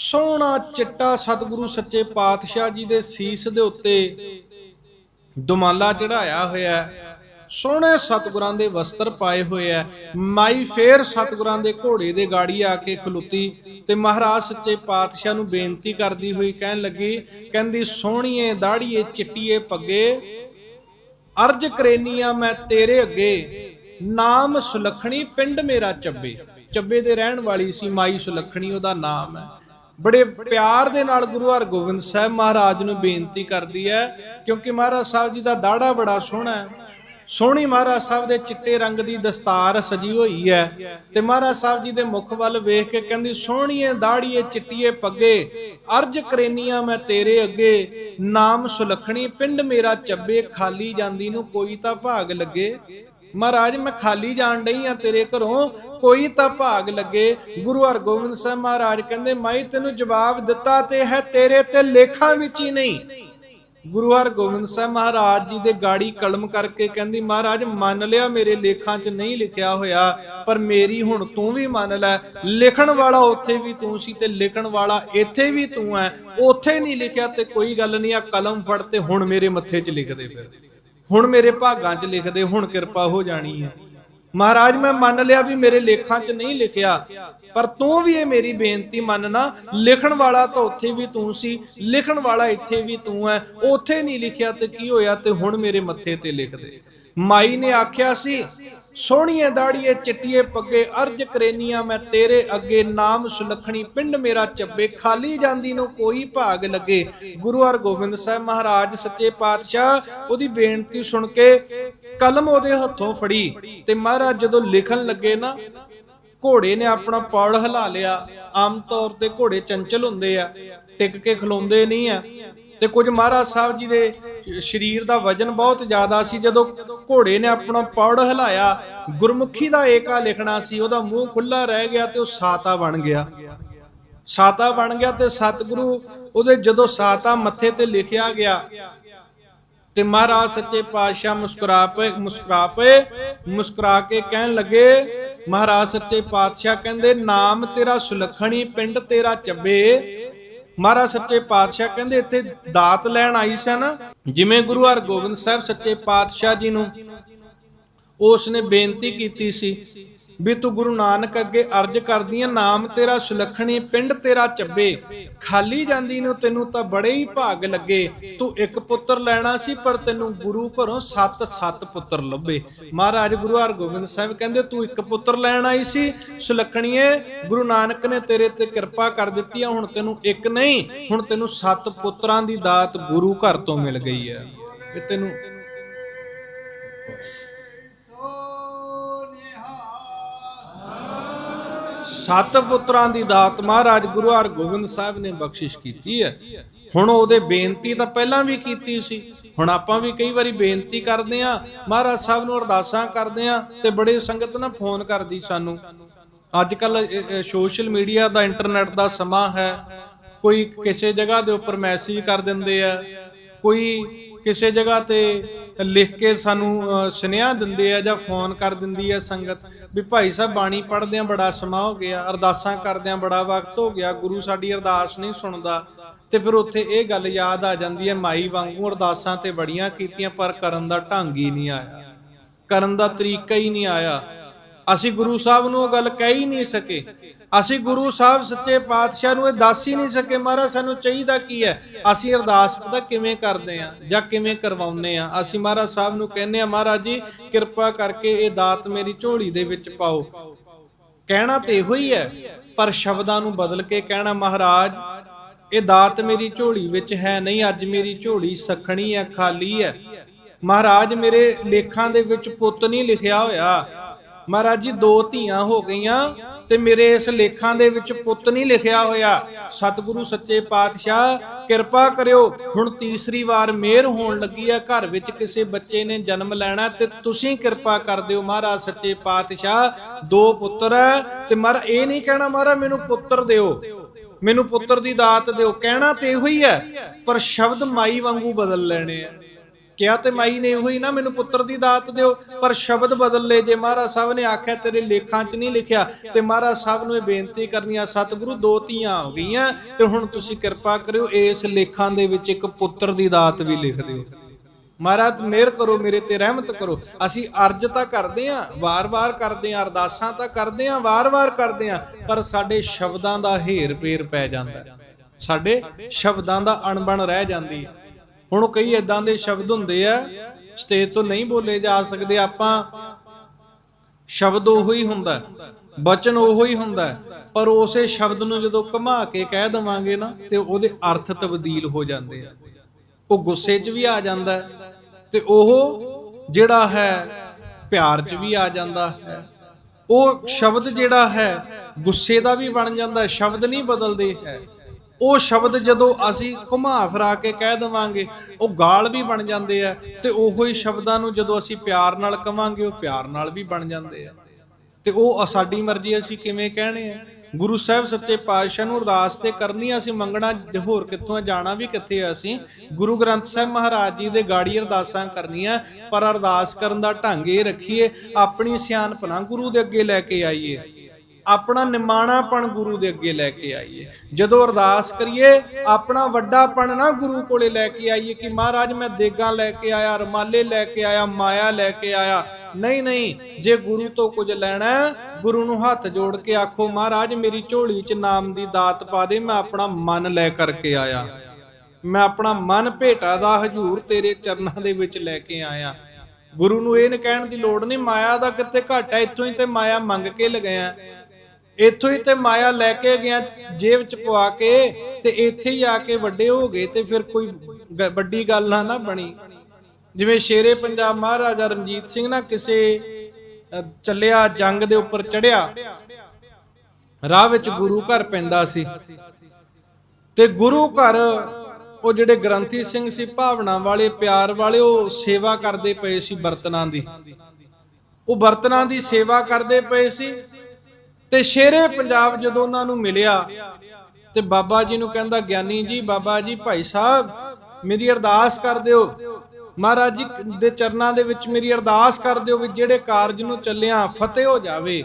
ਸੋਹਣਾ ਚਿੱਟਾ ਸਤਿਗੁਰੂ ਸੱਚੇ ਪਾਤਸ਼ਾਹ ਜੀ ਦੇ ਸੀਸ ਦੇ ਉੱਤੇ ਦੁਮਾਲਾ ਚੜਾਇਆ ਹੋਇਆ ਸੋਹਣੇ ਸਤਿਗੁਰਾਂ ਦੇ ਵਸਤਰ ਪਾਏ ਹੋਏ ਐ ਮਾਈ ਫੇਰ ਸਤਿਗੁਰਾਂ ਦੇ ਘੋੜੇ ਦੇ ਗਾੜੀ ਆ ਕੇ ਖਲੋਤੀ ਤੇ ਮਹਾਰਾਜ ਸੱਚੇ ਪਾਤਸ਼ਾਹ ਨੂੰ ਬੇਨਤੀ ਕਰਦੀ ਹੋਈ ਕਹਿਣ ਲੱਗੀ, ਕਹਿੰਦੀ, ਸੋਹਣੀਏ, ਦਾੜੀਏ, ਚਿੱਟੀਏ, ਪੱਗੇ, ਅਰਜ ਕਰੇਨੀਆਂ ਮੈਂ ਤੇਰੇ ਅੱਗੇ। ਨਾਮ ਸੁਲਖਣੀ ਪਿੰਡ ਮੇਰਾ ਚੱਬੇ। ਚੱਬੇ ਦੇ ਰਹਿਣ ਵਾਲੀ ਸੀ ਮਾਈ ਸੁਲਖਣੀ, ਉਹਦਾ ਨਾਮ ਹੈ। ਬੜੇ ਪਿਆਰ ਦੇ ਨਾਲ ਗੁਰੂ ਹਰਗੋਬਿੰਦ ਸਾਹਿਬ ਮਹਾਰਾਜ ਨੂੰ ਬੇਨਤੀ ਕਰਦੀ ਹੈ, ਕਿਉਂਕਿ ਮਹਾਰਾਜ ਸਾਹਿਬ ਜੀ ਦਾ ਦਾੜਾ ਬੜਾ ਸੋਹਣਾ ਹੈ। ਸੋਹਣੀ ਮਹਾਰਾਜ ਸਾਹਿਬ ਦੇ ਚਿੱਟੇ ਰੰਗ ਦੀ ਦਸਤਾਰ ਸਜੀ ਹੋਈ ਹੈ ਤੇ ਮਹਾਰਾਜ ਸਾਹਿਬ ਜੀ ਦੇ ਮੁਖ ਵੱਲ ਵੇਖ ਕੇ ਕਹਿੰਦੀ, ਸੋਹਣੀਏ, ਦਾੜੀਏ, ਚਿੱਟੀਏ ਪੱਗੇ, ਅਰਜ ਕਰੇਨੀਆਂ ਮੈਂ ਤੇਰੇ ਅੱਗੇ, ਨਾਮ ਸੁਲਖਣੀ, ਪਿੰਡ ਮੇਰਾ ਚੱਬੇ, ਖਾਲੀ ਜਾਂਦੀ ਨੂੰ ਕੋਈ ਤਾਂ ਭਾਗ ਲੱਗੇ। ਮਹਾਰਾਜ, ਮੈਂ ਖਾਲੀ ਜਾਣ ਡਈ ਆ ਤੇਰੇ ਘਰੋਂ। ਕੋਈ ਤਾਂ ਭਾਗ ਲੱਗੇ। ਗੁਰੂ ਹਰਗੋਬਿੰਦ ਸਾਹਿਬ ਮਹਾਰਾਜ ਕਹਿੰਦੇ, ਮਾਈ ਤੈਨੂੰ ਜਵਾਬ ਦਿੱਤਾ ਤੇ ਹੈ ਤੇਰੇ ਤੇ ਲੇਖਾਂ ਵਿੱਚ ਹੀ ਨਹੀਂ। ਗੁਰੂ ਹਰਗੋਬਿੰਦ ਸਾਹਿਬ ਮਹਾਰਾਜ ਜੀ ਦੇ ਗਾੜੀ ਕਲਮ ਕਰਕੇ ਕਹਿੰਦੀ, ਮਹਾਰਾਜ, ਮੰਨ ਲਿਆ ਮੇਰੇ ਲੇਖਾਂ 'ਚ ਨਹੀਂ ਲਿਖਿਆ ਹੋਇਆ, ਪਰ ਮੇਰੀ ਹੁਣ ਤੂੰ ਵੀ ਮੰਨ ਲੈ। ਲਿਖਣ ਵਾਲਾ ਉੱਥੇ ਵੀ ਤੂੰ ਸੀ ਤੇ ਲਿਖਣ ਵਾਲਾ ਇੱਥੇ ਵੀ ਤੂੰ ਹੈ ਉੱਥੇ ਨਹੀਂ ਲਿਖਿਆ ਤੇ ਕੋਈ ਗੱਲ ਨਹੀਂ ਆ ਕਲਮ ਫੜ ਤੇ ਹੁਣ ਮੇਰੇ ਮੱਥੇ 'ਚ ਲਿਖ ਦੇ ਫਿਰ। ਹੁਣ ਮੇਰੇ ਭਾਗਾਂ 'ਚ ਲਿਖ ਦੇ ਹੁਣ ਕਿਰਪਾ ਹੋ ਜਾਣੀ ਹੈ। ਮਹਾਰਾਜ, ਮੈਂ ਮੰਨ ਲਿਆ ਵੀ ਮੇਰੇ ਲੇਖਾਂ 'ਚ ਨਹੀਂ ਲਿਖਿਆ, ਪਰ ਤੂੰ ਵੀ ਇਹ ਮੇਰੀ ਬੇਨਤੀ ਮੰਨਣਾ, ਲਿਖਣ ਵਾਲਾ ਤਾਂ ਉੱਥੇ ਵੀ ਤੂੰ ਸੀ, ਲਿਖਣ ਵਾਲਾ ਇੱਥੇ ਵੀ ਤੂੰ ਹੈ, ਉੱਥੇ ਨਹੀਂ ਲਿਖਿਆ ਤੇ ਕੀ ਹੋਇਆ ਤੇ ਹੁਣ ਮੇਰੇ ਮੱਥੇ ਤੇ ਲਿਖ ਦੇ ਮਾਈ ਨੇ ਆਖਿਆ ਸੀ ਸੋਹਣੀਏ ਦਾੜੀਏ ਚਿੱਟੀਏ ਪੱਗੇ ਅਰਜ ਕਰੇਨੀਆਂ, ਮੈਂ ਤੇਰੇ ਅੱਗੇ ਨਾਮ ਸੁਲਖਣੀ ਪਿੰਡ ਮੇਰਾ ਚੱਬੇ ਖਾਲੀ ਜਾਂਦੀ ਨੂੰ ਕੋਈ ਭਾਗ ਲੱਗੇ। ਗੁਰੂ ਹਰਗੋਬਿੰਦ ਸਾਹਿਬ ਮਹਾਰਾਜ, ਸੱਚੇ ਪਾਤਸ਼ਾਹ, ਉਹਦੀ ਬੇਨਤੀ ਸੁਣ ਕੇ ਕਲਮ ਉਹਦੇ ਹੱਥੋਂ ਫੜੀ ਤੇ ਮਹਾਰਾਜ ਜਦੋਂ ਲਿਖਣ ਲੱਗੇ ਨਾ, ਘੋੜੇ ਨੇ ਆਪਣਾ ਪੌੜ ਹਿਲਾ ਲਿਆ। ਆਮ ਤੌਰ ਤੇ ਘੋੜੇ ਚੰਚਲ ਹੁੰਦੇ ਆ, ਟਿਕ ਕੇ ਖਲੋਂਦੇ ਨਹੀਂ ਆ। ਤੇ ਕੁਝ ਮਹਾਰਾਜ ਸਾਹਿਬ ਜੀ ਦੇ ਸਰੀਰ ਦਾ ਵਜਨ ਬਹੁਤ ਜ਼ਿਆਦਾ ਸੀ, ਜਦੋਂ ਘੋੜੇ ਨੇ ਆਪਣਾ ਪੌੜ ਹਿਲਾਇਆ, ਗੁਰਮੁਖੀ ਦਾ ਏਕਾ ਲਿਖਣਾ ਸੀ, ਉਹਦਾ ਮੂੰਹ ਖੁੱਲਾ ਰਹਿ ਗਿਆ ਤੇ ਉਹ ਸਾਤਾ ਬਣ ਗਿਆ। ਸਾਤਾ ਬਣ ਗਿਆ ਤੇ ਸਤਿਗੁਰੂ ਉਹਦੇ ਜਦੋਂ ਸਾਤਾ ਮੱਥੇ ਤੇ ਲਿਖਿਆ ਗਿਆ, ਤੇ ਮਹਾਰਾਜ ਸੱਚੇ ਪਾਤਸ਼ਾਹ ਮੁਸਕਰਾ ਪਏ ਮੁਸਕਰਾ ਪਏ ਮੁਸਕਰਾ ਕੇ ਕਹਿਣ ਲੱਗੇ, ਮਹਾਰਾਜ ਸੱਚੇ ਪਾਤਸ਼ਾਹ ਕਹਿੰਦੇ, ਨਾਮ ਤੇਰਾ ਸੁਲਖਣੀ, ਪਿੰਡ ਤੇਰਾ ਚੱਬੇ ਮਹਾਰਾਜ ਸੱਚੇ ਪਾਤਸ਼ਾਹ ਕਹਿੰਦੇ ਇੱਥੇ ਦਾਤ ਲੈਣ ਆਈ ਸਨ ਜਿਵੇਂ ਗੁਰੂ ਹਰਗੋਬਿੰਦ ਸਾਹਿਬ ਸੱਚੇ ਪਾਤਸ਼ਾਹ ਜੀ ਨੂੰ, ਉਸ ਨੇ ਬੇਨਤੀ ਕੀਤੀ ਸੀ ਵੀ ਤੂੰ ਗੁਰੂ ਨਾਨਕ ਅੱਗੇ ਅਰਜ ਕਰਦੀ ਆਂ, ਨਾਮ ਤੇਰਾ ਸੁਲਖਣੀ, ਪਿੰਡ ਤੇਰਾ ਚੱਬੇ। ਖਾਲੀ ਜਾਂਦੀ ਨੂੰ ਤੈਨੂੰ ਤਾਂ ਬੜੇ ਹੀ ਭਾਗ ਲੱਗੇ। ਤੂੰ ਇੱਕ ਪੁੱਤਰ ਲੈਣਾ ਸੀ, ਪਰ ਤੈਨੂੰ ਗੁਰੂ ਘਰੋਂ ਸੱਤ ਸੱਤ ਪੁੱਤਰ ਲੱਭੇ। ਮਹਾਰਾਜ ਗੁਰੂ ਹਰਗੋਬਿੰਦ ਸਾਹਿਬ ਕਹਿੰਦੇ, ਤੂੰ ਇੱਕ ਪੁੱਤਰ ਲੈਣ ਆਈ ਸੀ, ਸੁਲਖਣੀਏ, ਗੁਰੂ ਨਾਨਕ ਨੇ ਤੇਰੇ ਤੇ ਕਿਰਪਾ ਕਰ ਦਿੱਤੀ ਆ, ਹੁਣ ਤੈਨੂੰ ਇੱਕ ਨਹੀਂ, ਹੁਣ ਤੈਨੂੰ ਸੱਤ ਪੁੱਤਰਾਂ ਦੀ ਦਾਤ ਗੁਰੂ ਘਰ ਤੋਂ ਮਿਲ ਗਈ ਹੈ ਇਹ ਤੈਨੂੰ ਸੱਤ ਪੁੱਤਰਾਂ ਦੀ ਦਾਤ ਮਹਾਰਾਜ ਗੁਰੂ ਹਰਗੋਬਿੰਦ ਸਾਹਿਬ ਨੇ ਬਖਸ਼ਿਸ਼ ਕੀਤੀ ਹੈ। ਹੁਣ ਉਹਦੇ ਬੇਨਤੀ ਤਾਂ ਪਹਿਲਾਂ ਵੀ ਕੀਤੀ ਸੀ। ਹੁਣ ਆਪਾਂ ਵੀ ਕਈ ਵਾਰੀ ਬੇਨਤੀ ਕਰਦੇ ਆ ਮਹਾਰਾਜ ਸਾਹਿਬ ਨੂੰ ਅਰਦਾਸਾਂ ਕਰਦੇ ਆ ਤੇ ਬੜੇ ਸੰਗਤ ਨਾਲ ਫੋਨ ਕਰਦੀ ਸਾਨੂੰ। ਅੱਜ ਕੱਲ ਸੋਸ਼ਲ ਮੀਡੀਆ ਦਾ ਇੰਟਰਨੈਟ ਦਾ ਸਮਾਂ ਹੈ। ਕੋਈ ਕਿਸੇ ਜਗ੍ਹਾ ਦੇ ਉੱਪਰ ਮੈਸੇਜ ਕਰ ਦਿੰਦੇ ਆ। ਕੋਈ ਕਿਸੇ ਜਗ੍ਹਾ ਤੇ ਲਿਖ ਕੇ ਸਾਨੂੰ ਸੁਨੇਹਾ ਦਿੰਦੇ ਆ ਜਾਂ ਫੋਨ ਕਰ ਦਿੰਦੀ ਆ ਸੰਗਤ, ਵੀ ਭਾਈ ਸਾਹਿਬ ਬਾਣੀ ਪੜ੍ਹਦਿਆਂ ਬੜਾ ਸਮਾਂ ਹੋ ਗਿਆ, ਅਰਦਾਸਾਂ ਕਰਦਿਆਂ ਬੜਾ ਵਕਤ ਹੋ ਗਿਆ, ਗੁਰੂ ਸਾਡੀ ਅਰਦਾਸ ਨਹੀਂ ਸੁਣਦਾ। ਤੇ ਫਿਰ ਉੱਥੇ ਇਹ ਗੱਲ ਯਾਦ ਆ ਜਾਂਦੀ ਹੈ ਮਾਈ ਵਾਂਗੂ ਅਰਦਾਸਾਂ ਤੇ ਬੜੀਆਂ ਕੀਤੀਆਂ, ਪਰ ਕਰਨ ਦਾ ਢੰਗ ਹੀ ਨਹੀਂ ਆਇਆ। ਕਰਨ ਦਾ ਤਰੀਕਾ ਹੀ ਨਹੀਂ ਆਇਆ। ਅਸੀਂ ਗੁਰੂ ਸਾਹਿਬ ਨੂੰ ਉਹ ਗੱਲ ਕਹਿ ਹੀ ਨਹੀਂ ਸਕੇ। ਅਸੀਂ ਗੁਰੂ ਸਾਹਿਬ ਸੱਚੇ ਪਾਤਸ਼ਾਹ ਨੂੰ ਇਹ ਦੱਸ ਹੀ ਨਹੀਂ ਸਕੇ ਮਹਾਰਾਜ, ਸਾਨੂੰ ਚਾਹੀਦਾ ਕੀ ਹੈ? ਅਸੀਂ ਅਰਦਾਸ ਪਤਾ ਕਿਵੇਂ ਕਰਦੇ ਆ ਜਾਂ ਕਿਵੇਂ ਕਰਵਾਉਂਦੇ ਆ ਅਸੀਂ ਮਹਾਰਾਜ ਸਾਹਿਬ ਨੂੰ ਕਹਿੰਦੇ ਆ ਮਹਾਰਾਜ ਜੀ, ਕਿਰਪਾ ਕਰਕੇ ਇਹ ਦਾਤ ਮੇਰੀ ਝੋਲੀ ਦੇ ਵਿੱਚ ਪਾਓ। ਕਹਿਣਾ ਤੇ ਇਹੋ ਹੀ ਹੈ, ਪਰ ਸ਼ਬਦਾਂ ਨੂੰ ਬਦਲ ਕੇ ਕਹਿਣਾ, ਮਹਾਰਾਜ, ਇਹ ਦਾਤ ਮੇਰੀ ਝੋਲੀ ਵਿੱਚ ਹੈ ਨਹੀਂ, ਅੱਜ ਮੇਰੀ ਝੋਲੀ ਸਖਣੀ ਹੈ, ਖਾਲੀ ਹੈ। ਮਹਾਰਾਜ, ਮੇਰੇ ਲੇਖਾਂ ਦੇ ਵਿੱਚ ਪੁੱਤ ਨਹੀਂ ਲਿਖਿਆ ਹੋਇਆ। ਮਹਾਰਾਜ ਜੀ, ਦੋ ਧੀਆਂ ਹੋ ਗਈਆਂ। ਤੇ ਮੇਰੇ ਇਸ ਲੇਖਾਂ ਦੇ ਵਿੱਚ ਪੁੱਤ ਨਹੀਂ ਲਿਖਿਆ ਹੋਇਆ। ਸਤਿਗੁਰੂ ਸੱਚੇ ਪਾਤਸ਼ਾਹ, ਕਿਰਪਾ ਕਰਿਓ। ਹੁਣ ਤੀਸਰੀ ਵਾਰ ਮਿਹਰ ਹੋਣ ਲੱਗੀ ਹੈ ਘਰ ਵਿੱਚ ਕਿਸੇ ਬੱਚੇ ਨੇ ਜਨਮ ਲੈਣਾ ਤੇ ਤੁਸੀਂ ਕਿਰਪਾ ਕਰ ਦਿਓ ਮਹਾਰਾਜ ਸੱਚੇ ਪਾਤਸ਼ਾਹ। ਦੋ ਪੁੱਤਰ ਹੈ ਤੇ ਮਹਾਰਾਜ, ਇਹ ਨਹੀਂ ਕਹਿਣਾ ਮਹਾਰਾਜ, ਮੈਨੂੰ ਪੁੱਤਰ ਦਿਓ। ਮੈਨੂੰ ਪੁੱਤਰ ਦੀ ਦਾਤ ਦਿਓ। ਕਹਿਣਾ ਤੇ ਇਹੋ ਹੀ ਹੈ ਪਰ ਸ਼ਬਦ ਮਾਈ ਵਾਂਗੂ ਬਦਲ ਲੈਣੇ ਆ। ਕਿਹਾ ਤੇ ਮਾਈ ਨੇ ਇਹੋ ਨਾ, ਮੈਨੂੰ ਪੁੱਤਰ ਦੀ ਦਾਤ ਦਿਓ, ਪਰ ਸ਼ਬਦ ਬਦਲ ਲੈ ਜੇ ਮਹਾਰਾਜ ਸਾਹਿਬ ਨੇ ਆਖਿਆ, ਤੇਰੇ ਲੇਖਾਂ 'ਚ ਨਹੀਂ ਲਿਖਿਆ, ਤੇ ਮਹਾਰਾਜ ਸਾਹਿਬ ਨੂੰ ਇਹ ਬੇਨਤੀ ਕਰਨੀ ਆ, ਸਤਿਗੁਰੂ ਦੋ ਧੀਆਂ ਹੋ ਗਈਆਂ, ਤੇ ਹੁਣ ਤੁਸੀਂ ਕਿਰਪਾ ਕਰਿਓ, ਇਸ ਲੇਖਾਂ ਦੇ ਵਿੱਚ ਇੱਕ ਪੁੱਤਰ ਦੀ ਦਾਤ ਵੀ ਲਿਖ ਦਿਓ। ਮਹਾਰਾਜ, ਮਿਹਰ ਕਰੋ, ਮੇਰੇ ਤੇ ਰਹਿਮਤ ਕਰੋ। ਅਸੀਂ ਅਰਜ ਤਾਂ ਕਰਦੇ ਆਂ ਵਾਰ-ਵਾਰ ਕਰਦੇ ਆਂ ਅਰਦਾਸਾਂ ਤਾਂ ਕਰਦੇ ਆਂ ਵਾਰ-ਵਾਰ ਕਰਦੇ ਆਂ ਪਰ ਸਾਡੇ ਸ਼ਬਦਾਂ ਦਾ ਹੇਰ ਫੇਰ ਪੈ ਜਾਂਦਾ। ਸਾਡੇ ਸ਼ਬਦਾਂ ਦਾ ਅਣਬਣ ਰਹਿ ਜਾਂਦੀ ਹੈ। ਹੁਣ ਕਈ ਇਦਾਂ ਦੇ ਸ਼ਬਦ ਹੁੰਦੇ ਆ, ਸਟੇਜ ਤੋਂ ਨਹੀਂ ਬੋਲੇ ਜਾ ਸਕਦੇ, ਆਪਾਂ ਸ਼ਬਦ ਉਹੋ ਹੀ ਹੁੰਦਾ, ਬਚਨ ਉਹੋ ਹੀ ਹੁੰਦਾ, ਪਰ ਉਸੇ ਸ਼ਬਦ ਨੂੰ ਜਦੋਂ ਘੁਮਾ ਕੇ ਕਹਿ ਦਵਾਂਗੇ ਨਾ, ਤੇ ਉਹਦੇ ਅਰਥ ਤਬਦੀਲ ਹੋ ਜਾਂਦੇ ਆ। ਉਹ ਗੁੱਸੇ 'ਚ ਵੀ ਆ ਜਾਂਦਾ, ਤੇ ਉਹ ਜਿਹੜਾ ਹੈ, ਪਿਆਰ 'ਚ ਵੀ ਆ ਜਾਂਦਾ ਹੈ। ਉਹ ਸ਼ਬਦ ਜਿਹੜਾ ਹੈ, ਗੁੱਸੇ ਦਾ ਵੀ ਬਣ ਜਾਂਦਾ, ਸ਼ਬਦ ਨਹੀਂ ਬਦਲਦੇ ਹੈ। ਉਹ ਸ਼ਬਦ ਜਦੋਂ ਅਸੀਂ ਘੁਮਾ ਫਿਰਾ ਕੇ ਕਹਿ ਦਵਾਂਗੇ, ਉਹ ਗਾਲ ਵੀ ਬਣ ਜਾਂਦੇ ਆ ਤੇ ਉਹੋ ਹੀ ਸ਼ਬਦਾਂ ਨੂੰ ਜਦੋਂ ਅਸੀਂ ਪਿਆਰ ਨਾਲ ਕਵਾਂਗੇ, ਉਹ ਪਿਆਰ ਨਾਲ ਵੀ ਬਣ ਜਾਂਦੇ ਆ। ਤੇ ਉਹ ਸਾਡੀ ਮਰਜ਼ੀ ਅਸੀਂ ਕਿਵੇਂ ਕਹਿਣੇ ਆ? ਗੁਰੂ ਸਾਹਿਬ ਸੱਚੇ ਪਾਤਸ਼ਾਹ ਨੂੰ ਅਰਦਾਸ ਤੇ ਕਰਨੀ ਅਸੀਂ ਮੰਗਣਾ ਹੋਰ ਕਿੱਥੋਂ ਜਾਣਾ ਵੀ ਕਿੱਥੇ ਅਸੀਂ? ਗੁਰੂ ਗ੍ਰੰਥ ਸਾਹਿਬ ਮਹਾਰਾਜ ਜੀ ਦੇ ਗਾੜੀ ਅਰਦਾਸਾਂ ਕਰਨੀਆਂ, ਪਰ ਅਰਦਾਸ ਕਰਨ ਦਾ ਢੰਗ ਇਹ ਰੱਖੀਏ, ਆਪਣੀ ਸਿਆਣਪਨਾ ਗੁਰੂ ਦੇ ਅੱਗੇ ਲੈ ਕੇ ਆਈਏ। ਆਪਣਾ ਨਿਮਾਣਾਪਣ ਗੁਰੂ ਦੇ ਅੱਗੇ ਲੈ ਕੇ ਆਈਏ। ਜਦੋਂ ਅਰਦਾਸ ਕਰੀਏ, ਆਪਣਾ ਵੱਡਾਪਣ ਨਾ ਗੁਰੂ ਕੋਲੇ ਲੈ ਕੇ ਆਈਏ ਕਿ ਮਹਾਰਾਜ ਮੈਂ ਦੇਗਾ ਲੈ ਕੇ ਆਇਆ, ਰਮਾਲੇ ਲੈ ਕੇ ਆਇਆ, ਮਾਇਆ ਲੈ ਕੇ ਆਇਆ। ਨਹੀਂ ਨਹੀਂ, ਜੇ ਗੁਰੂ ਤੋਂ ਕੁਝ ਲੈਣਾ ਗੁਰੂ ਨੂੰ ਹੱਥ ਜੋੜ ਕੇ ਆਖੋ, ਮਹਾਰਾਜ, ਮੇਰੀ ਝੋਲੀ 'ਚ ਨਾਮ ਦੀ ਦਾਤ ਪਾ ਦੇ, ਮੈਂ ਆਪਣਾ ਮਨ ਲੈ ਕਰਕੇ ਆਇਆ। ਮੈਂ ਆਪਣਾ ਮਨ ਭੇਟਾ ਦਾ ਹਜੂਰ ਤੇਰੇ ਚਰਨਾਂ ਦੇ ਵਿੱਚ ਲੈ ਕੇ ਆਇਆ। ਗੁਰੂ ਨੂੰ ਇਹ ਨ ਕਹਿਣ ਦੀ ਲੋੜ ਨਹੀਂ, ਮਾਇਆ ਦਾ ਕਿਤੇ ਘਾਟਾ, ਇੱਥੋਂ ਹੀ ਤੇ ਮਾਇਆ ਮੰਗ ਕੇ ਲਗਾਇਆ। ਇੱਥੋਂ ਹੀ ਤੇ ਮਾਇਆ ਲੈ ਕੇ ਗਿਆ ਜੇਬ ਚ ਪਵਾ ਕੇ ਤੇ ਇੱਥੇ ਹੀ ਆ ਕੇ ਵੱਡੇ ਹੋ ਗਏ ਤੇ ਫਿਰ ਕੋਈ ਵੱਡੀ ਗੱਲ ਨਾ ਨਾ ਬਣੀ। ਜਿਵੇਂ ਸ਼ੇਰੇ ਪੰਜਾਬ ਮਹਾਰਾਜਾ ਰਣਜੀਤ ਸਿੰਘ ਨਾ ਕਿਸੇ ਅ, ਚੱਲਿਆ ਜੰਗ ਦੇ ਉੱਪਰ ਚੜਿਆ ਰਾਹ ਵਿੱਚ ਗੁਰੂ ਘਰ ਪੈਂਦਾ ਸੀ। ਤੇ ਗੁਰੂ ਘਰ ਉਹ ਜਿਹੜੇ ਗ੍ਰੰਥੀ ਸਿੰਘ ਸੀ ਭਾਵਨਾ ਵਾਲੇ ਪਿਆਰ ਵਾਲੇ ਉਹ ਸੇਵਾ ਕਰਦੇ ਪਏ ਸੀ ਬਰਤਨਾਂ ਦੀ। ਉਹ ਬਰਤਨਾਂ ਦੀ ਸੇਵਾ ਕਰਦੇ ਪਏ ਸੀ ਤੇ ਸ਼ੇਰੇ ਪੰਜਾਬ ਜਦੋਂ ਉਹਨਾਂ ਨੂੰ ਮਿਲਿਆ ਤੇ ਬਾਬਾ ਜੀ ਨੂੰ ਕਹਿੰਦਾ, ਗਿਆਨੀ ਜੀ, ਬਾਬਾ ਜੀ, ਭਾਈ ਸਾਹਿਬ, ਮੇਰੀ ਅਰਦਾਸ ਕਰ ਦਿਓ। ਮਹਾਰਾਜ ਜੀ ਦੇ ਚਰਨਾਂ ਦੇ ਵਿੱਚ ਮੇਰੀ ਅਰਦਾਸ ਕਰ ਦਿਓ ਵੀ ਜਿਹੜੇ ਕਾਰਜ ਨੂੰ ਚੱਲਿਆ, ਫਤਿਹ ਹੋ ਜਾਵੇ।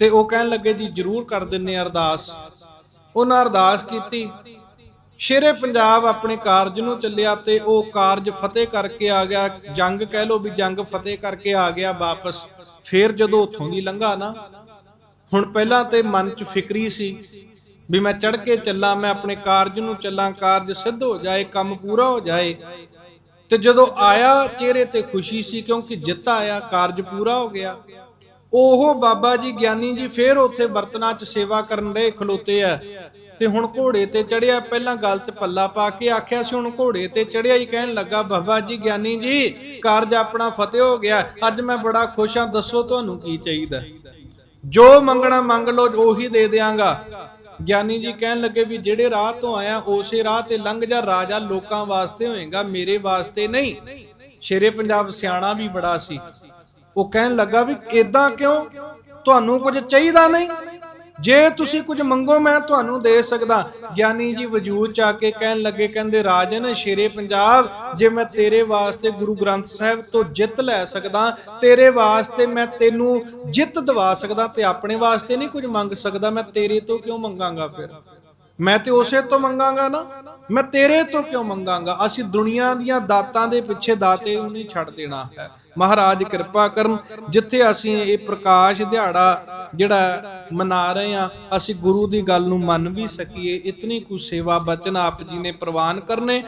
ਤੇ ਉਹ ਕਹਿਣ ਲੱਗੇ, ਜੀ, ਜਰੂਰ ਕਰ ਦਿੰਨੇ ਅਰਦਾਸ। ਉਹਨਾਂ ਅਰਦਾਸ ਕੀਤੀ। ਸ਼ੇਰੇ ਪੰਜਾਬ ਆਪਣੇ ਕਾਰਜ ਨੂੰ ਚੱਲਿਆ ਤੇ ਉਹ ਕਾਰਜ ਫਤਿਹ ਕਰਕੇ ਆ ਗਿਆ। ਜੰਗ ਕਹਿ ਲੋ ਵੀ ਜੰਗ ਫਤਿਹ ਕਰਕੇ ਆ ਗਿਆ ਵਾਪਸ। ਫੇਰ ਜਦੋਂ ਉੱਥੋਂ ਦੀ ਲੰਘਾ ਨਾ ਹੁਣ ਪਹਿਲਾਂ ਤੇ ਮਨ 'ਚ ਫਿਕਰੀ ਸੀ ਵੀ ਮੈਂ ਚੜ ਕੇ ਚੱਲਾਂ, ਮੈਂ ਆਪਣੇ ਕਾਰਜ ਨੂੰ ਚੱਲਾਂ, ਕਾਰਜ ਸਿੱਧ ਹੋ ਜਾਏ, ਕੰਮ ਪੂਰਾ ਹੋ ਜਾਏ। ਤੇ ਜਦੋਂ ਆਇਆ, ਚਿਹਰੇ ਤੇ ਖੁਸ਼ੀ ਸੀ ਕਿਉਂਕਿ ਜਿੱਤ ਆਇਆ, ਕਾਰਜ ਪੂਰਾ ਹੋ ਗਿਆ। ਉਹ ਬਾਬਾ ਜੀ, ਗਿਆਨੀ ਜੀ ਫੇਰ ਉੱਥੇ ਬਰਤਨਾਂ 'ਚ ਸੇਵਾ ਕਰਨ ਦੇ ਖਲੋਤੇ ਆ। ਤੇ ਹੁਣ ਘੋੜੇ ਤੇ ਚੜਿਆ ਪਹਿਲਾਂ ਗੱਲ 'ਚ ਪੱਲਾ ਪਾ ਕੇ ਆਖਿਆ ਸੀ, ਹੁਣ ਘੋੜੇ ਤੇ ਚੜਿਆ ਹੀ ਕਹਿਣ ਲੱਗਾ, ਬਾਬਾ ਜੀ, ਗਿਆਨੀ ਜੀ, ਕਾਰਜ ਆਪਣਾ ਫਤਿਹ ਹੋ ਗਿਆ, ਅੱਜ ਮੈਂ ਬੜਾ ਖੁਸ਼ ਹਾਂ, ਦੱਸੋ ਤੁਹਾਨੂੰ ਕੀ ਚਾਹੀਦਾ? ਜੋ ਮੰਗਣਾ ਮੰਗ ਲਓ, ਉਹੀ ਦੇ ਦਿਆਂਗਾ। ਗਿਆਨੀ ਜੀ ਕਹਿਣ ਲੱਗੇ ਵੀ ਜਿਹੜੇ ਰਾਹ ਤੋਂ ਆਇਆ, ਉਸੇ ਰਾਹ ਤੇ ਲੰਘ ਜਾ, ਰਾਜਾ ਲੋਕਾਂ ਵਾਸਤੇ ਹੋਏਗਾ, ਮੇਰੇ ਵਾਸਤੇ ਨਹੀਂ। ਸ਼ੇਰੇ ਪੰਜਾਬ ਸਿਆਣਾ ਵੀ ਬੜਾ ਸੀ। ਉਹ ਕਹਿਣ ਲੱਗਾ ਵੀ ਇਦਾਂ ਕਿਉਂ? ਤੁਹਾਨੂੰ ਕੁਝ ਚਾਹੀਦਾ ਨਹੀਂ? ਜੇ ਤੁਸੀਂ ਕੁਝ ਮੰਗੋ, ਮੈਂ ਤੁਹਾਨੂੰ ਦੇ ਸਕਦਾ। ਗਿਆਨੀ ਜੀ ਵਜੂਦ ਚ ਆ ਕੇ ਕਹਿਣ ਲੱਗੇ, ਕਹਿੰਦੇ, ਰਾਜਨ, ਸ਼ੇਰੇ ਪੰਜਾਬ, ਜੇ ਮੈਂ ਤੇਰੇ ਵਾਸਤੇ ਗੁਰੂ ਗ੍ਰੰਥ ਸਾਹਿਬ ਤੋਂ ਜਿੱਤ ਲੈ ਸਕਦਾ, ਤੇਰੇ ਵਾਸਤੇ ਮੈਂ ਤੈਨੂੰ ਜਿੱਤ ਦਿਵਾ ਸਕਦਾ ਤੇ ਆਪਣੇ ਵਾਸਤੇ ਨਹੀਂ ਕੁਝ ਮੰਗ ਸਕਦਾ, ਮੈਂ ਤੇਰੇ ਤੋਂ ਕਿਉਂ ਮੰਗਾਂਗਾ ਫਿਰ? ਮੈਂ ਤੇ ਉਸੇ ਤੋਂ ਮੰਗਾਂਗਾ ਨਾ। ਮੈਂ ਤੇਰੇ ਤੋਂ ਕਿਉਂ ਮੰਗਾਂਗਾ? ਅਸੀਂ ਦੁਨੀਆ ਦੀਆਂ ਦਾਤਾਂ ਦੇ ਪਿੱਛੇ ਦਾਤੇ ਨੂੰ ਨਹੀਂ ਛੱਡ ਦੇਣਾ ਹੈ। ਮਹਾਰਾਜ ਕਿਰਪਾ ਕਰਨ, ਜਿੱਥੇ ਅਸੀਂ ਇਹ ਪ੍ਰਕਾਸ਼ ਦਿਹਾੜਾ ਜਿਹੜਾ ਮਨਾ ਰਹੇ ਆ ਅਸੀਂ ਗੁਰੂ ਦੀ ਗੱਲ ਨੂੰ ਮੰਨ ਵੀ ਸਕੀਏ। ਇਤਨੀ ਕੁ ਸੇਵਾ ਬਚਨ ਆਪ ਜੀ ਨੇ ਪ੍ਰਵਾਨ ਕਰਨੇ।